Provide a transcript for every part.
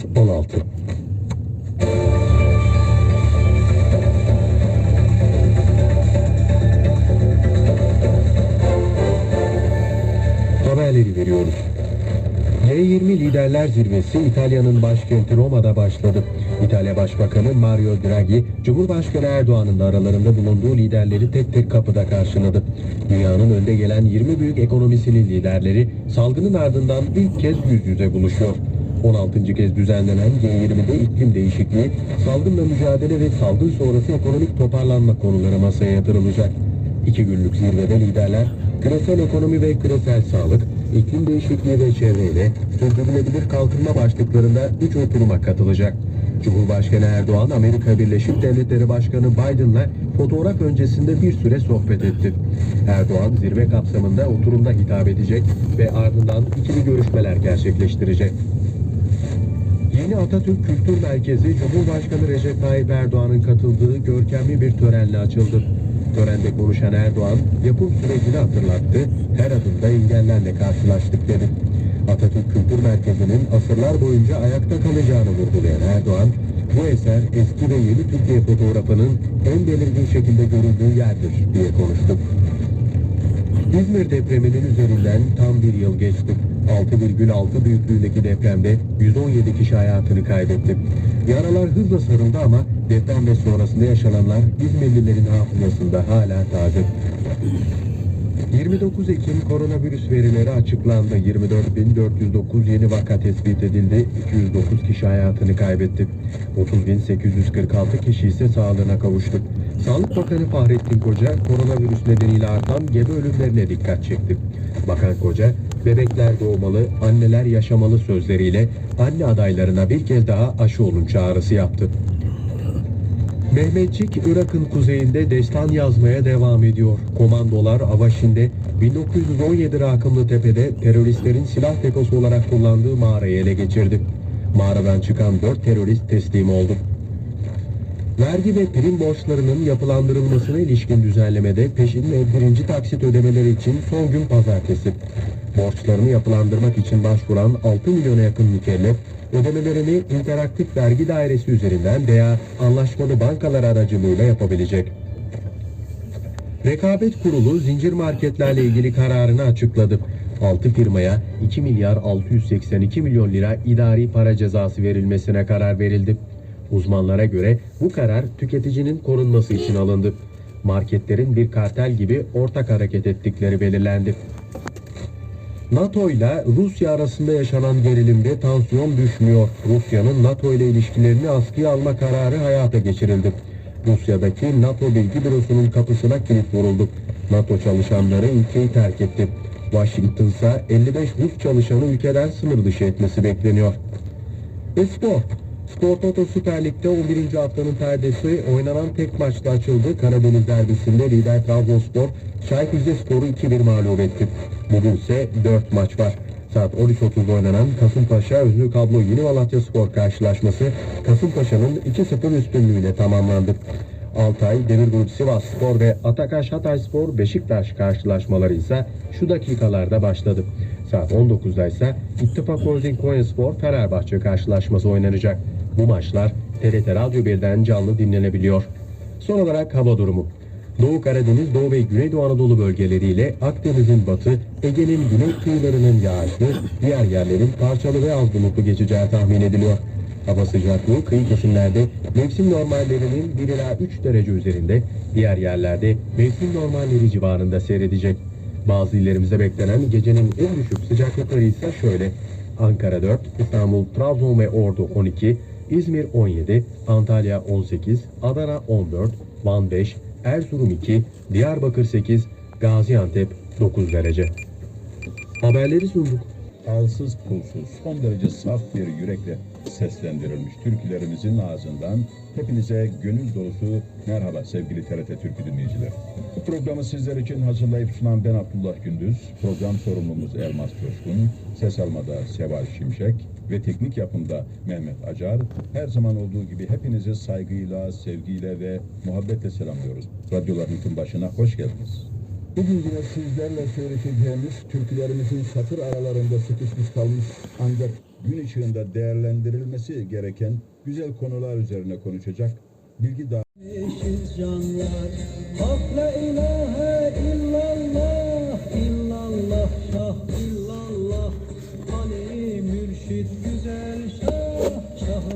Saat 16. Haberleri veriyoruz. G20 Liderler Zirvesi İtalya'nın başkenti Roma'da başladı. İtalya Başbakanı Mario Draghi, Cumhurbaşkanı Erdoğan'ın da aralarında bulunduğu liderleri tek tek kapıda karşıladı. Dünyanın önde gelen 20 büyük ekonomisinin liderleri salgının ardından ilk kez yüz yüze buluşuyor. 16. kez düzenlenen G20'de iklim değişikliği, salgınla mücadele ve salgın sonrası ekonomik toparlanma konuları masaya yatırılacak. İki günlük zirvede liderler küresel ekonomi ve küresel sağlık, iklim değişikliği ve çevreyle sürdürülebilir kalkınma başlıklarında üç oturuma katılacak. Cumhurbaşkanı Erdoğan, Amerika Birleşik Devletleri Başkanı Biden'la fotoğraf öncesinde bir süre sohbet etti. Erdoğan zirve kapsamında oturumda hitap edecek ve ardından ikili görüşmeler gerçekleştirecek. Yeni Atatürk Kültür Merkezi Cumhurbaşkanı Recep Tayyip Erdoğan'ın katıldığı görkemli bir törenle açıldı. Törende konuşan Erdoğan yapım sürecini hatırlattı, her adımda engellerle karşılaştık dedi. Atatürk Kültür Merkezi'nin asırlar boyunca ayakta kalacağını vurgulayan Erdoğan, bu eser eski ve yeni Türkiye fotoğrafının en belirgin şekilde görüldüğü yerdir diye konuştu. İzmir depreminin üzerinden tam bir yıl geçti. 6,6 büyüklüğündeki depremde 117 kişi hayatını kaybetti. Yaralar hızla sarıldı ama deprem ve sonrasında yaşananlar İzmirlilerin hafızasında hala taze. 29 Ekim koronavirüs verileri açıklandı. 24.409 yeni vaka tespit edildi. 209 kişi hayatını kaybetti. 30.846 kişi ise sağlığına kavuştu. Sağlık Bakanı Fahrettin Koca koronavirüs nedeniyle artan gebe ölümlerine dikkat çekti. Bakan Koca, bebekler doğmalı, anneler yaşamalı sözleriyle anne adaylarına bir kez daha aşı olun çağrısı yaptı. Mehmetçik Irak'ın kuzeyinde destan yazmaya devam ediyor. Komandolar Avaşin'de 1917 rakımlı tepede teröristlerin silah deposu olarak kullandığı mağarayı ele geçirdi. Mağaradan çıkan 4 terörist teslim oldu. Vergi ve prim borçlarının yapılandırılmasına ilişkin düzenlemede peşin ve birinci taksit ödemeleri için son gün pazartesi. Borçlarını yapılandırmak için başvuran 6 milyona yakın mükellef, ödemelerini interaktif vergi dairesi üzerinden veya anlaşmalı bankalar aracılığıyla yapabilecek. Rekabet Kurulu zincir marketlerle ilgili kararını açıkladı. 6 firmaya 2 milyar 682 milyon lira idari para cezası verilmesine karar verildi. Uzmanlara göre bu karar tüketicinin korunması için alındı. Marketlerin bir kartel gibi ortak hareket ettikleri belirlendi. NATO ile Rusya arasında yaşanan gerilimde tansiyon düşmüyor. Rusya'nın NATO ile ilişkilerini askıya alma kararı hayata geçirildi. Rusya'daki NATO bilgi bürosunun kapısına kilit vuruldu. NATO çalışanları ülkeyi terk etti. Washington ise 55 Rus çalışanı ülkeden sınır dışı etmesi bekleniyor. Ve spor. Spor Toto Süper Lig'de 11. haftanın perdesi oynanan tek maçta açıldı. Karadeniz derbisinde lider Trabzonspor Çaykur Rizespor'u 2-1 mağlup etti. Bugün ise 4 maç var. Saat 13.30'da oynanan Kasımpaşa Özlü Kablo Yeni Malatya Spor karşılaşması Kasımpaşa'nın 2-0 üstünlüğüyle tamamlandı. Altay, Demirgrup Sivas Spor ve Atakaş Hatay Spor Beşiktaş karşılaşmaları ise şu dakikalarda başladı. Saat 19'da ise İttifak Holding Konya Spor Fenerbahçe karşılaşması oynanacak. Bu maçlar TRT Radyo 1'den canlı dinlenebiliyor. Son olarak hava durumu. Doğu Karadeniz, Doğu ve Güneydoğu Anadolu bölgeleriyle Akdeniz'in batı, Ege'nin güney kıyılarının yağışlı, diğer yerlerin parçalı ve az bulutlu geçeceği tahmin ediliyor. Hava sıcaklığı kıyı kesimlerde mevsim normallerinin 1 ila 3 derece üzerinde, diğer yerlerde mevsim normalleri civarında seyredecek. Bazı illerimizde beklenen gecenin en düşük sıcaklıkları ise şöyle. Ankara 4, İstanbul, Trabzon ve Ordu 12, İzmir 17, Antalya 18, Adana 14, Van 5, Erzurum 2, Diyarbakır 8, Gaziantep 9 derece. Haberleri sunduk. Alsız pulsuz, son derece saf bir yürekle seslendirilmiş türkülerimizin ağzından hepinize gönül dolusu merhaba sevgili TRT Türkü dinleyiciler. Bu programı sizler için hazırlayıp sunan ben Abdullah Gündüz, program sorumlumuz Elmas Coşkun, ses almada Seval Şimşek ve teknik yapımda Mehmet Acar. Her zaman olduğu gibi hepinizi saygıyla, sevgiyle ve muhabbetle selamlıyoruz. Radyolarınızın başına hoş geldiniz. Bugün yine sizlerle söyleşeceğimiz türkülerimizin satır aralarında sıkışmış kalmış ancak gün ışığında değerlendirilmesi gereken güzel konular üzerine konuşacak bilgi daha Eşiz canlar Hak la ilahe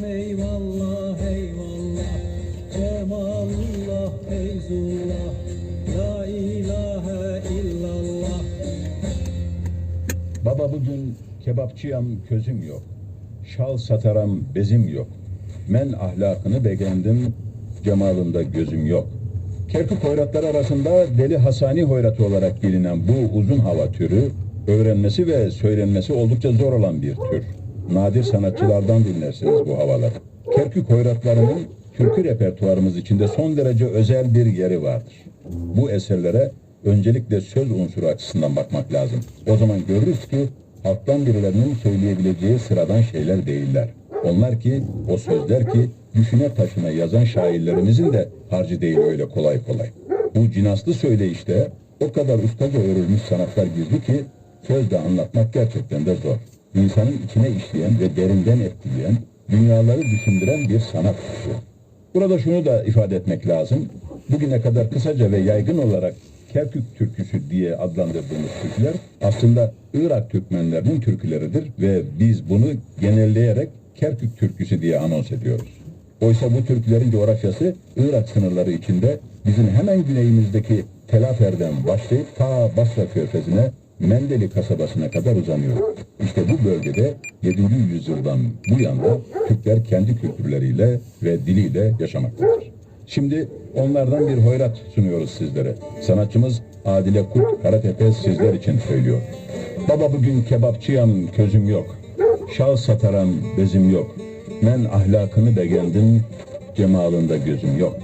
Şahım eyvallah eyvallah Cemalullah feyzullah La ilahe illallah Baba bugün kebapçıyam közüm yok. Şal sataram bezim yok. Men ahlakını beğendim, cemalında gözüm yok. Kerkük hoyratları arasında Deli Hasani hoyratı olarak bilinen bu uzun hava türü, öğrenmesi ve söylenmesi oldukça zor olan bir tür. Nadir sanatçılardan dinlersiniz bu havaları. Kerkük hoyratlarının türkü repertuarımız içinde son derece özel bir yeri vardır. Bu eserlere öncelikle söz unsuru açısından bakmak lazım. O zaman görürüz ki halktan birilerinin söyleyebileceği sıradan şeyler değiller. Onlar ki, o sözler ki düşüne taşına yazan şairlerimizin de harcı değil öyle kolay kolay. Bu cinaslı söyleyişte o kadar ustaca örülmüş sanatlar gizli ki sözle anlatmak gerçekten de zor. İnsanın içine işleyen ve derinden etkileyen, dünyaları düşündüren bir sanat bu. Burada şunu da ifade etmek lazım. Bugüne kadar kısaca ve yaygın olarak Kerkük türküsü diye adlandırdığımız türküler aslında Irak Türkmenlerinin türküleridir ve biz bunu genelleyerek Kerkük türküsü diye anons ediyoruz. Oysa bu türkülerin coğrafyası Irak sınırları içinde bizim hemen güneyimizdeki Telafer'den başlayıp ta Basra Körfezi'ne Mendeli kasabasına kadar uzanıyor. İşte bu bölgede 7. yüzyıldan bu yana Türkler kendi kültürleriyle ve diliyle yaşamaktadır. Şimdi onlardan bir hoyrat sunuyoruz sizlere. Sanatçımız Adile Kurt Karatepe sizler için söylüyor. Baba bugün kebapçıyam közüm yok. Şal sataram bezim yok. Men ahlakını beğendim, cemalında gözüm yok.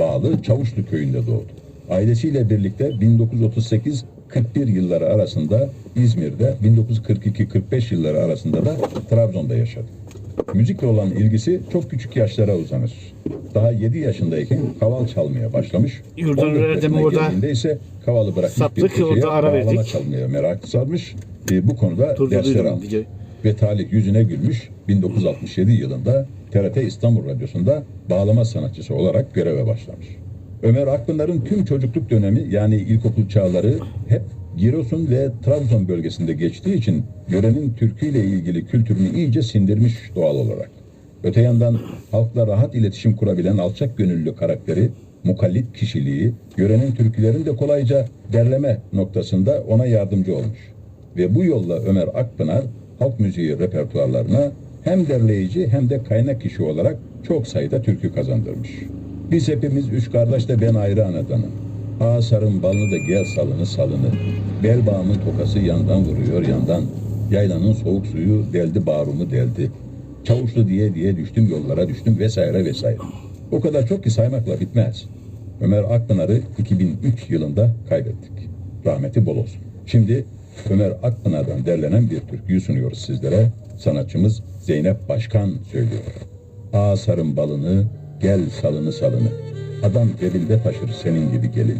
Bağlı Çavuşlu köyünde doğdu. Ailesiyle birlikte 1938 41 yılları arasında İzmir'de, 1942-45 yılları arasında da Trabzon'da yaşadı. Müzikle olan ilgisi çok küçük yaşlara uzanır. Daha 7 yaşındayken kaval çalmaya başlamış. Yurdan 14 öğrendim orada. geldiğinde ise kavalı bırakmış Sattık, bir orada ara çalmaya merak sarmış. E, bu konuda dersler Durduruyorum almış. Ve talih yüzüne gülmüş 1967 yılında TRT İstanbul Radyosu'nda bağlama sanatçısı olarak göreve başlamış. Ömer Akpınar'ın tüm çocukluk dönemi yani ilkokul çağları hep Giresun ve Trabzon bölgesinde geçtiği için yörenin türküyle ilgili kültürünü iyice sindirmiş doğal olarak. Öte yandan halkla rahat iletişim kurabilen alçak gönüllü karakteri, mukallit kişiliği, yörenin türkülerini kolayca derleme noktasında ona yardımcı olmuş. Ve bu yolla Ömer Akpınar halk müziği repertuarlarına hem derleyici hem de kaynak kişi olarak çok sayıda türkü kazandırmış. Biz hepimiz üç kardeş de ben ayrı anadanım. Ağa sarın balını da gel salını salını. Bel bağımın tokası yandan vuruyor yandan. Yaylanın soğuk suyu deldi bağrımı deldi. Çavuşlu diye diye düştüm yollara düştüm vesaire vesaire. O kadar çok ki saymakla bitmez. Ömer Akpınar'ı 2003 yılında kaybettik. Rahmeti bol olsun. Şimdi Ömer Akpınar'dan derlenen bir türküyü sunuyoruz sizlere. Sanatçımız Zeynep Başkan söylüyor. Ağa sarın balını, gel salını salını. Adam cebinde taşır senin gibi gelin.